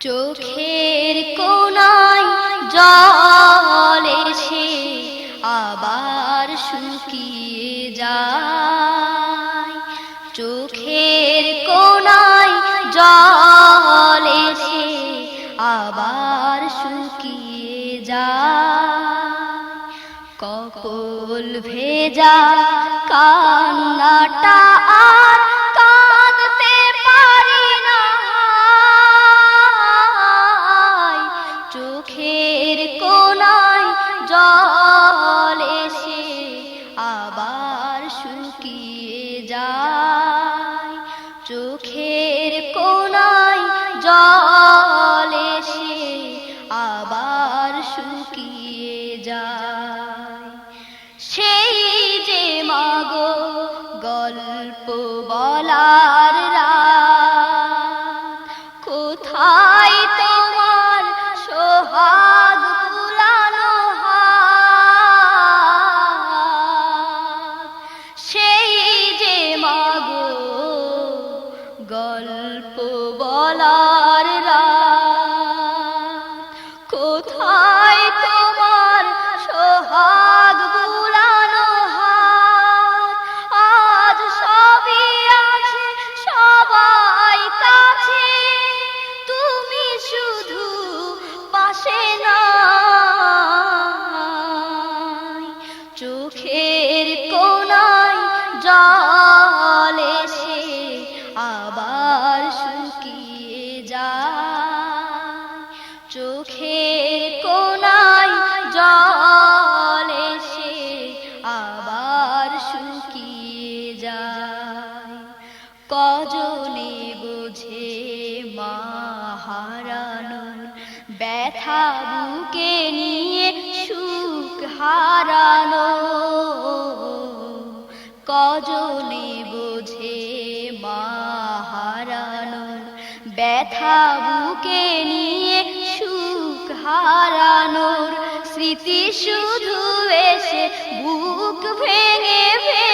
চোখের কোনায় জল এসে আবার শুকিয়ে যায়। চোখের কোনায় জল এসে আবার শুকিয়ে যায়। কপল ভেজা কান্নাটা চোখের কোনায় জল এসে আবার শুকিয়ে যায়। সেই যে মাগো গল্প বলার কোথায় তোমার সোহাগ কোথায় তোমার আজ সবই আছে সবাই তুমি শুধু নাই। চোখের আবার শুকিয়ে ব্যথা নিয়ে সুখ হারানো কজনে বোঝে মা হারানো ব্যথা বুকে নিয়ে সুখ হারানোর স্মৃতি শুধু এসে বুক ভেঙে ভেঙে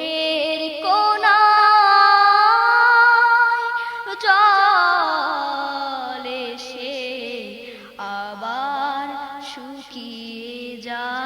চোখের কোনায় জল সে আবার শুকিয়ে যায়।